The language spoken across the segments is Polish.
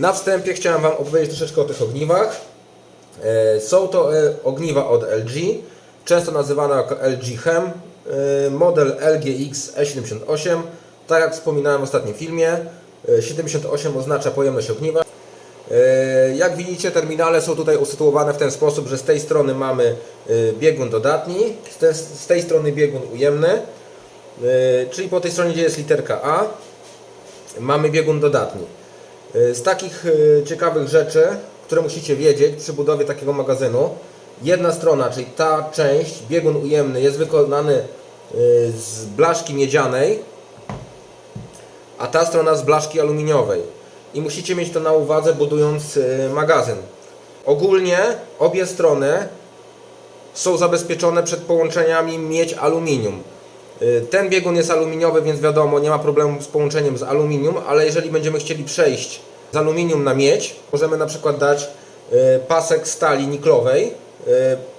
Na wstępie chciałem Wam opowiedzieć troszeczkę o tych ogniwach. E, Są to e, ogniwa od LG, często nazywane jako LG Chem, e, model LGX E78. Tak jak wspominałem w ostatnim filmie, e, 78 oznacza pojemność ogniwa. Jak widzicie, terminale są tutaj usytuowane w ten sposób, że z tej strony mamy biegun dodatni, z te- z tej strony biegun ujemny, czyli po tej stronie, gdzie jest literka A, mamy biegun dodatni. E, Z takich e, ciekawych rzeczy, które musicie wiedzieć przy budowie takiego magazynu, jedna strona, czyli ta część, biegun ujemny jest wykonany e, z blaszki miedzianej, a ta strona z blaszki aluminiowej. I musicie mieć to na uwadze budując magazyn. Ogólnie obie strony są zabezpieczone przed połączeniami miedź-aluminium. Y, Ten biegun jest aluminiowy, więc wiadomo, nie ma problemu z połączeniem z aluminium, ale jeżeli będziemy chcieli przejść z aluminium na miedź, możemy na przykład dać y, pasek stali niklowej y,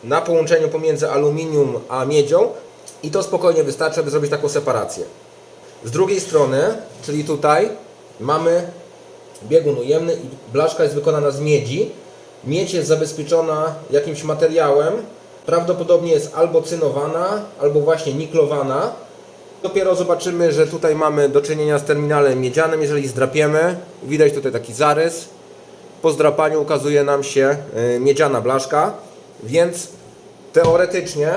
na połączeniu pomiędzy aluminium a miedzią i to spokojnie wystarczy, aby zrobić taką separację. Z drugiej strony, czyli tutaj, mamy biegun ujemny i blaszka jest wykonana z miedzi. Miedź jest zabezpieczona jakimś materiałem. Prawdopodobnie jest albo cynowana, albo właśnie niklowana. Dopiero zobaczymy, że tutaj mamy do czynienia z terminalem miedzianym. Jeżeli zdrapiemy, widać tutaj taki zarys. Po zdrapaniu ukazuje nam się y, miedziana blaszka, więc teoretycznie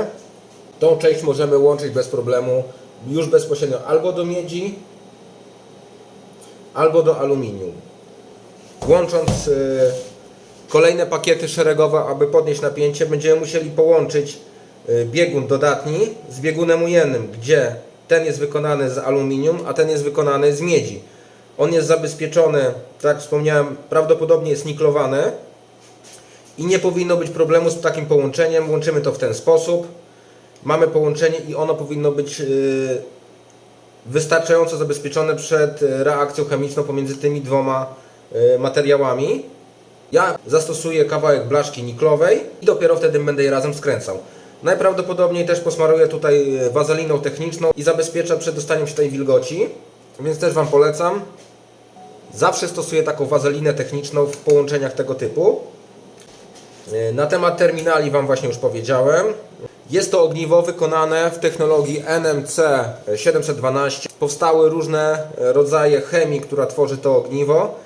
tą część możemy łączyć bez problemu już bezpośrednio albo do miedzi, albo do aluminium. Łącząc y, kolejne pakiety szeregowe, aby podnieść napięcie, będziemy musieli połączyć y, biegun dodatni z biegunem ujemnym, gdzie ten jest wykonany z aluminium, a ten jest wykonany z miedzi. On jest zabezpieczony, tak jak wspomniałem, prawdopodobnie jest niklowany i nie powinno być problemu z takim połączeniem. Łączymy to w ten sposób. Mamy połączenie i ono powinno być y, wystarczająco zabezpieczone przed e, reakcją chemiczną pomiędzy tymi dwoma materiałami. Ja zastosuję kawałek blaszki niklowej i dopiero wtedy będę je razem skręcał. Najprawdopodobniej też posmaruję tutaj e, wazeliną techniczną i zabezpiecza przed dostaniem się tej wilgoci, więc też Wam polecam. Zawsze stosuję taką wazelinę techniczną w połączeniach tego typu. E, Na temat terminali Wam właśnie już powiedziałem. Jest to ogniwo wykonane w technologii NMC 712. Powstały różne rodzaje chemii, która tworzy to ogniwo.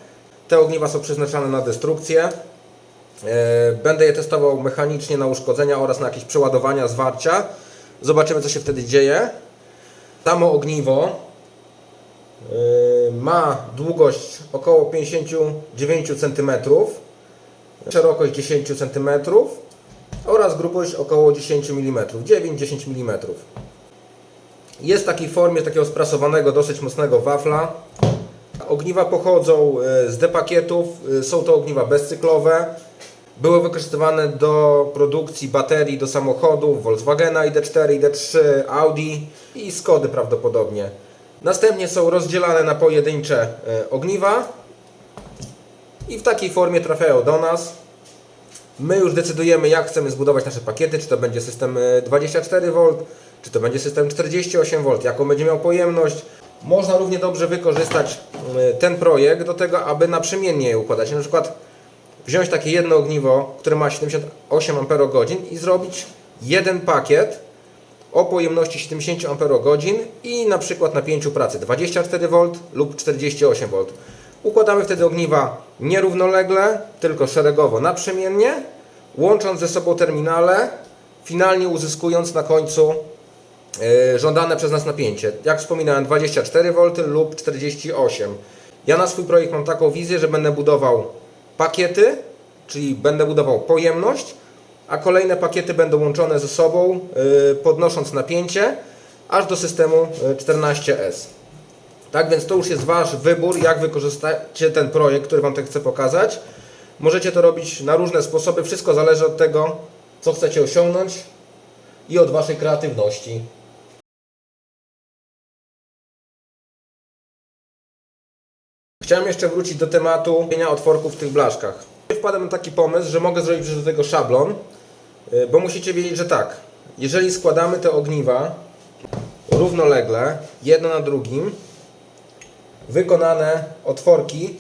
Te ogniwa są przeznaczone na destrukcję. E, Będę je testował mechanicznie na uszkodzenia oraz na jakieś przeładowania, zwarcia. Zobaczymy, co się wtedy dzieje. Samo ogniwo e, ma długość około 59 cm, szerokość 10 cm oraz grubość około 10 mm, 9-10 mm. Jest w takiej formie takiego sprasowanego, dosyć mocnego wafla. Ogniwa pochodzą e, z D-pakietów, e, są to ogniwa bezcyklowe. Były wykorzystywane do produkcji baterii do samochodów Volkswagena ID4, ID3, Audi i Skody prawdopodobnie. Następnie są rozdzielane na pojedyncze e, ogniwa i w takiej formie trafiają do nas. My już decydujemy, jak chcemy zbudować nasze pakiety, czy to będzie system e, 24V, czy to będzie system 48V, jaką będzie miał pojemność. Można równie dobrze wykorzystać e, ten projekt do tego, aby naprzemiennie je układać. Na przykład wziąć takie jedno ogniwo, które ma 78 Ah i zrobić jeden pakiet o pojemności 70 Ah i na przykład napięciu pracy 24V lub 48V. Układamy wtedy ogniwa nierównolegle, tylko szeregowo naprzemiennie, łącząc ze sobą terminale, finalnie uzyskując na końcu żądane przez nas napięcie. Jak wspominałem 24V lub 48. Ja na swój projekt mam taką wizję, że będę budował pakiety, czyli będę budował pojemność, a kolejne pakiety będą łączone ze sobą, e, podnosząc napięcie aż do systemu e, 14S. Tak więc to już jest Wasz wybór, jak wykorzystacie ten projekt, który Wam chcę pokazać. Możecie to robić na różne sposoby, wszystko zależy od tego, co chcecie osiągnąć i od Waszej kreatywności. Chciałem jeszcze wrócić do tematu robienia otworków w tych blaszkach. Wpadłem na taki pomysł, że mogę zrobić do tego szablon, y, bo musicie wiedzieć, że tak, jeżeli składamy te ogniwa równolegle, jedno na drugim, wykonane otworki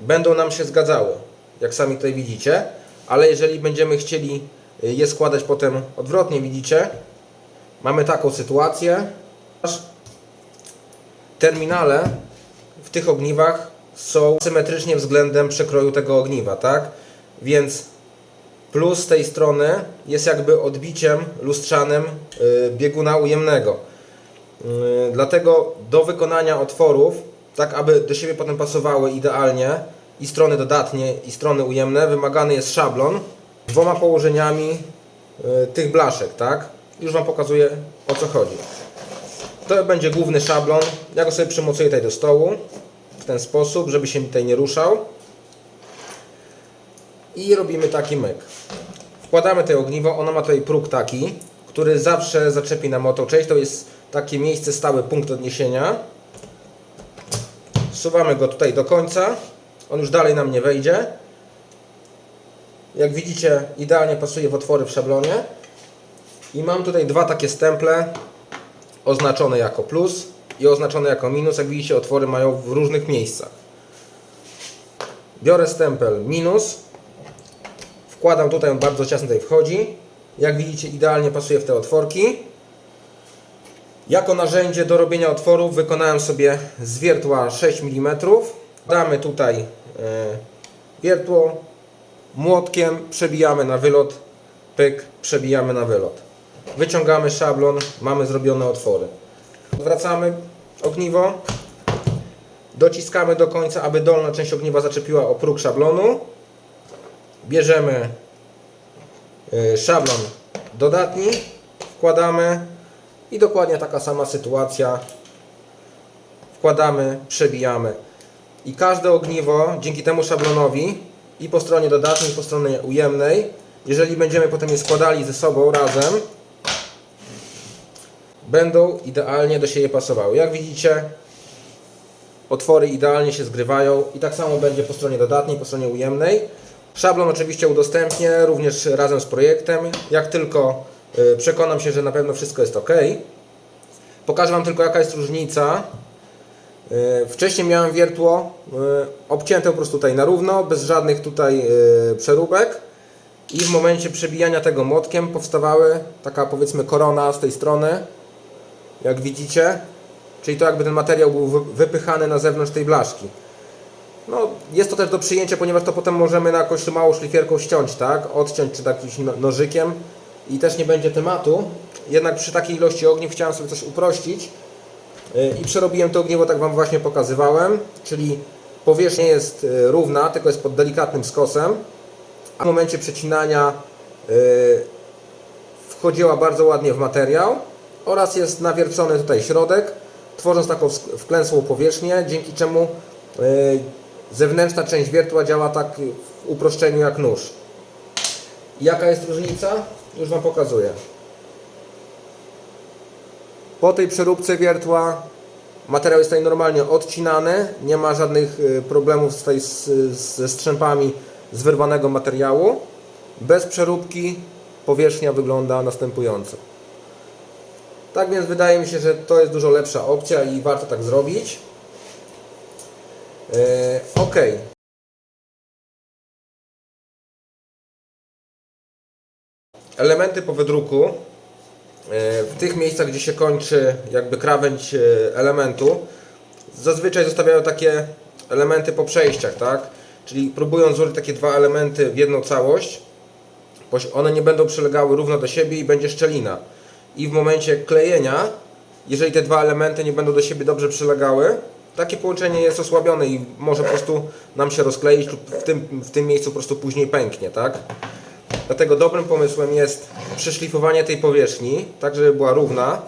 będą nam się zgadzały, jak sami tutaj widzicie, ale jeżeli będziemy chcieli y, je składać potem odwrotnie, widzicie, mamy taką sytuację, aż terminale w tych ogniwach są symetrycznie względem przekroju tego ogniwa, tak? Więc plus tej strony jest jakby odbiciem lustrzanym y, bieguna ujemnego. Y, Dlatego do wykonania otworów, tak aby do siebie potem pasowały idealnie i strony dodatnie i strony ujemne, wymagany jest szablon dwoma położeniami y, tych blaszek, tak? Już Wam pokazuję o co chodzi. To będzie główny szablon. Ja go sobie przymocuję tutaj do stołu w ten sposób, żeby się tutaj nie ruszał. I robimy taki myk. Wkładamy tutaj ogniwo, ono ma tutaj próg taki, który zawsze zaczepi nam o tą część. To jest takie miejsce stałe, punkt odniesienia. Wsuwamy go tutaj do końca. On już dalej nam nie wejdzie. Jak widzicie, idealnie pasuje w otwory w szablonie. I mam tutaj dwa takie stemple oznaczone jako plus i oznaczone jako minus. Jak widzicie, otwory mają w różnych miejscach. Biorę stempel minus, wkładam tutaj, on bardzo ciasno tutaj wchodzi. Jak widzicie, idealnie pasuje w te otworki. Jako narzędzie do robienia otworów wykonałem sobie z wiertła 6 mm. Damy tutaj e, wiertło, młotkiem przebijamy na wylot, pyk, przebijamy na wylot. Wyciągamy szablon, mamy zrobione otwory. Odwracamy ogniwo, dociskamy do końca, aby dolna część ogniwa zaczepiła o próg szablonu. Bierzemy y, szablon dodatni, wkładamy i dokładnie taka sama sytuacja. Wkładamy, przebijamy. I każde ogniwo dzięki temu szablonowi i po stronie dodatniej, i po stronie ujemnej, jeżeli będziemy potem je składali ze sobą razem, będą idealnie do siebie pasowały. Jak widzicie, otwory idealnie się zgrywają i tak samo będzie po stronie dodatniej, po stronie ujemnej. Szablon oczywiście udostępnię również razem z projektem. Jak tylko y, przekonam się, że na pewno wszystko jest ok. Pokażę Wam tylko jaka jest różnica. Y, Wcześniej miałem wiertło y, obcięte po prostu tutaj na równo, bez żadnych tutaj przeróbek. I w momencie przebijania tego młotkiem powstawały taka powiedzmy korona z tej strony, jak widzicie. Czyli to jakby ten materiał był wy- wypychany na zewnątrz tej blaszki. No, jest to też do przyjęcia, ponieważ to potem możemy na jakąś małą szlifierką ściąć, tak? Odciąć czy jakimś no- nożykiem i też nie będzie tematu. Jednak przy takiej ilości ogniw chciałem sobie coś uprościć Yy, i przerobiłem to ogniwo, tak Wam właśnie pokazywałem, czyli powierzchnia jest yy, równa, tylko jest pod delikatnym skosem, a w momencie przecinania yy, wchodziła bardzo ładnie w materiał oraz jest nawiercony tutaj środek, tworząc taką wklęsłą powierzchnię, dzięki czemu yy, zewnętrzna część wiertła działa tak w uproszczeniu jak nóż. Jaka jest różnica? Już Wam pokazuję. Po tej przeróbce wiertła materiał jest tutaj normalnie odcinany, nie ma żadnych y, problemów tutaj z, ze strzępami z wyrwanego materiału. Bez przeróbki powierzchnia wygląda następująco. Tak więc wydaje mi się, że to jest dużo lepsza opcja i warto tak zrobić. Yy, ok. Elementy po wydruku yy, w tych miejscach, gdzie się kończy jakby krawędź yy, elementu, zazwyczaj zostawiają takie elementy po przejściach, tak? Czyli próbują złożyć takie dwa elementy w jedną całość, one nie będą przylegały równo do siebie i będzie szczelina. I w momencie klejenia, jeżeli te dwa elementy nie będą do siebie dobrze przylegały, takie połączenie jest osłabione i może po prostu nam się rozkleić lub w tym, w tym miejscu po prostu później pęknie, tak? Dlatego dobrym pomysłem jest przeszlifowanie tej powierzchni, tak żeby była równa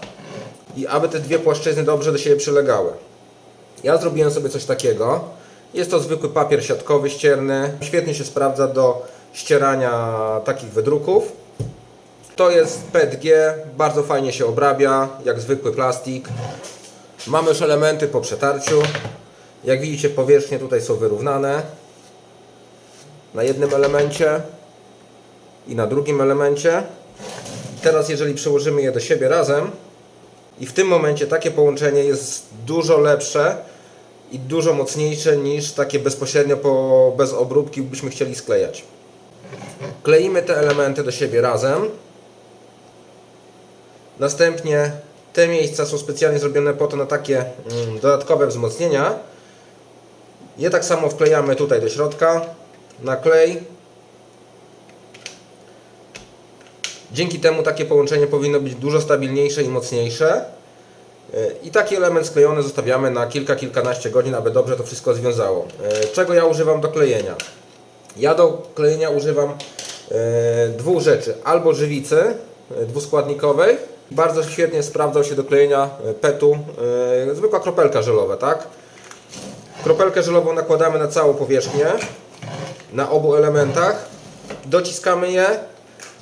i aby te dwie płaszczyzny dobrze do siebie przylegały. Ja zrobiłem sobie coś takiego. Jest to zwykły papier siatkowy ścierny. Świetnie się sprawdza do ścierania takich wydruków. To jest PETG, bardzo fajnie się obrabia, jak zwykły plastik. Mamy już elementy po przetarciu. Jak widzicie, powierzchnie tutaj są wyrównane. Na jednym elemencie i na drugim elemencie. Teraz, jeżeli przełożymy je do siebie razem, i w tym momencie takie połączenie jest dużo lepsze i dużo mocniejsze niż takie bezpośrednio po, bez obróbki byśmy chcieli sklejać. Kleimy te elementy do siebie razem. Następnie te miejsca są specjalnie zrobione po to na takie mm, dodatkowe wzmocnienia. Je tak samo wklejamy tutaj do środka na klej. Dzięki temu takie połączenie powinno być dużo stabilniejsze i mocniejsze. Yy, I taki element sklejony zostawiamy na kilka, kilkanaście godzin, aby dobrze to wszystko związało. Yy, Czego ja używam do klejenia? Ja do klejenia używam e, dwóch rzeczy. Albo żywicy e, dwuskładnikowej. Bardzo świetnie sprawdzał się do klejenia e, petu. E, zwykła kropelka żelowa, tak? Kropelkę żelową nakładamy na całą powierzchnię, na obu elementach. Dociskamy je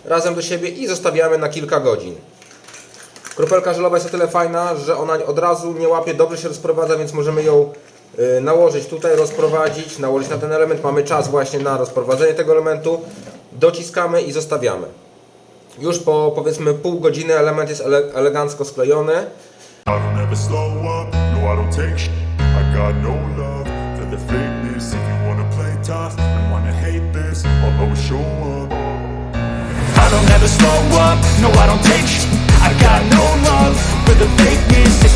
razem do siebie i zostawiamy na kilka godzin. Kropelka żelowa jest o tyle fajna, że ona od razu nie łapie, dobrze się rozprowadza, więc możemy ją y, nałożyć tutaj, rozprowadzić, nałożyć na ten element. Mamy czas właśnie na rozprowadzenie tego elementu. Dociskamy i zostawiamy. Już po powiedzmy pół godziny element jest ele elegancko sklejony. I don't ever slow up, no I don't take I got no love for the fakeness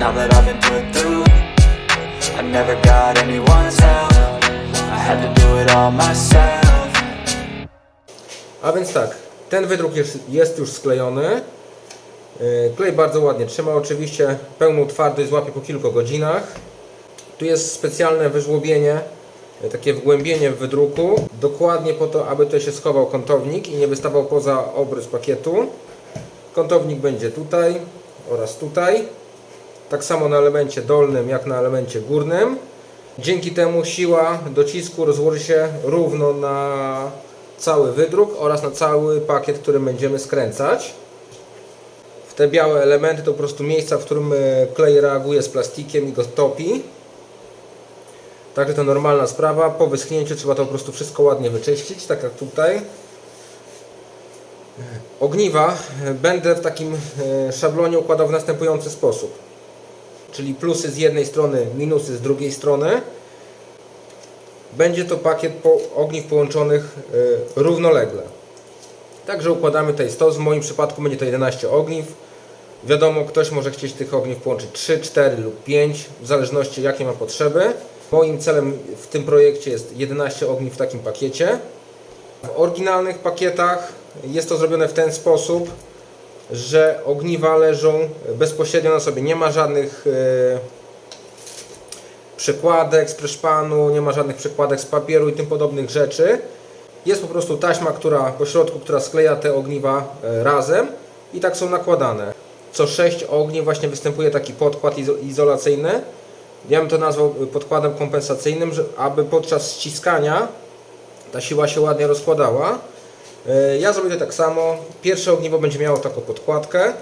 now that I've been put through I never got anyone's help I had to do it all myself A więc tak, ten wydruk jest, jest już sklejony. Yy, Klej bardzo ładnie trzyma, oczywiście pełną twardość złapie po kilku godzinach. Tu jest specjalne wyżłobienie, yy, takie wgłębienie w wydruku, dokładnie po to, aby tutaj się schował kątownik i nie wystawał poza obrys pakietu. Kątownik będzie tutaj oraz tutaj. Tak samo na elemencie dolnym jak na elemencie górnym. Dzięki temu siła docisku rozłoży się równo na cały wydruk oraz na cały pakiet, który będziemy skręcać. W te białe elementy to po prostu miejsca, w którym e, klej reaguje z plastikiem i go topi. Także to normalna sprawa. Po wyschnięciu trzeba to po prostu wszystko ładnie wyczyścić, tak jak tutaj. Ogniwa e, będę w takim e, szablonie układał w następujący sposób. Czyli plusy z jednej strony, minusy z drugiej strony. Będzie to pakiet po ogniw połączonych y, równolegle. Także układamy tutaj 100, w moim przypadku będzie to 11 ogniw. Wiadomo, ktoś może chcieć tych ogniw połączyć 3, 4 lub 5, w zależności jakie ma potrzeby. Moim celem w tym projekcie jest 11 ogniw w takim pakiecie. W oryginalnych pakietach jest to zrobione w ten sposób, że ogniwa leżą bezpośrednio na sobie. Nie ma żadnych e, przekładek z preszpanu, nie ma żadnych przekładek z papieru i tym podobnych rzeczy. Jest po prostu taśma, która po środku, która skleja te ogniwa e, razem i tak są nakładane. Co 6 ogniw właśnie występuje taki podkład izo- izolacyjny. Ja bym to nazwał e, podkładem kompensacyjnym, aby podczas ściskania ta siła się ładnie rozkładała. E, Ja zrobię tak samo. Pierwsze ogniwo będzie miało taką podkładkę,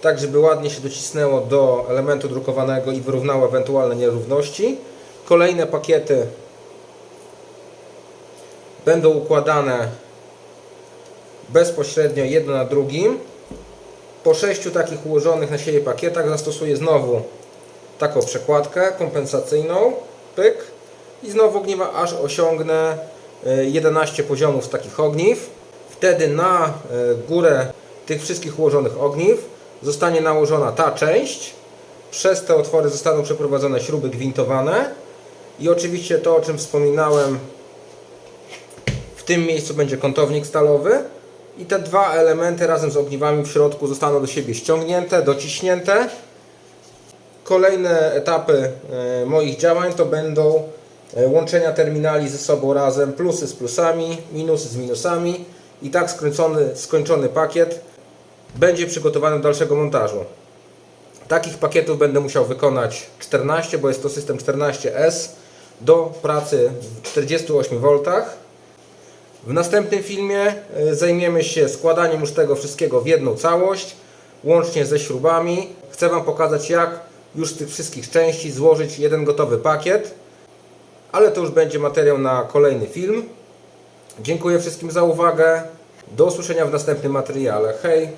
tak żeby ładnie się docisnęło do elementu drukowanego i wyrównało ewentualne nierówności. Kolejne pakiety będą układane bezpośrednio jedno na drugim. Po sześciu takich ułożonych na siebie pakietach zastosuję znowu taką przekładkę kompensacyjną, pyk i znowu ogniwa aż osiągnę 11 poziomów z takich ogniw. Wtedy na e, górę tych wszystkich ułożonych ogniw zostanie nałożona ta część. Przez te otwory zostaną przeprowadzone śruby gwintowane i oczywiście to o czym wspominałem tym miejscu będzie kątownik stalowy i te dwa elementy razem z ogniwami w środku zostaną do siebie ściągnięte, dociśnięte. Kolejne etapy e, moich działań to będą e, łączenia terminali ze sobą razem, plusy z plusami, minusy z minusami i tak skręcony, skończony pakiet będzie przygotowany do dalszego montażu. Takich pakietów będę musiał wykonać 14, bo jest to system 14S do pracy w 48 V. W następnym filmie y, zajmiemy się składaniem już tego wszystkiego w jedną całość, łącznie ze śrubami. Chcę Wam pokazać, jak już z tych wszystkich części złożyć jeden gotowy pakiet, ale to już będzie materiał na kolejny film. Dziękuję wszystkim za uwagę. Do usłyszenia w następnym materiale. Hej!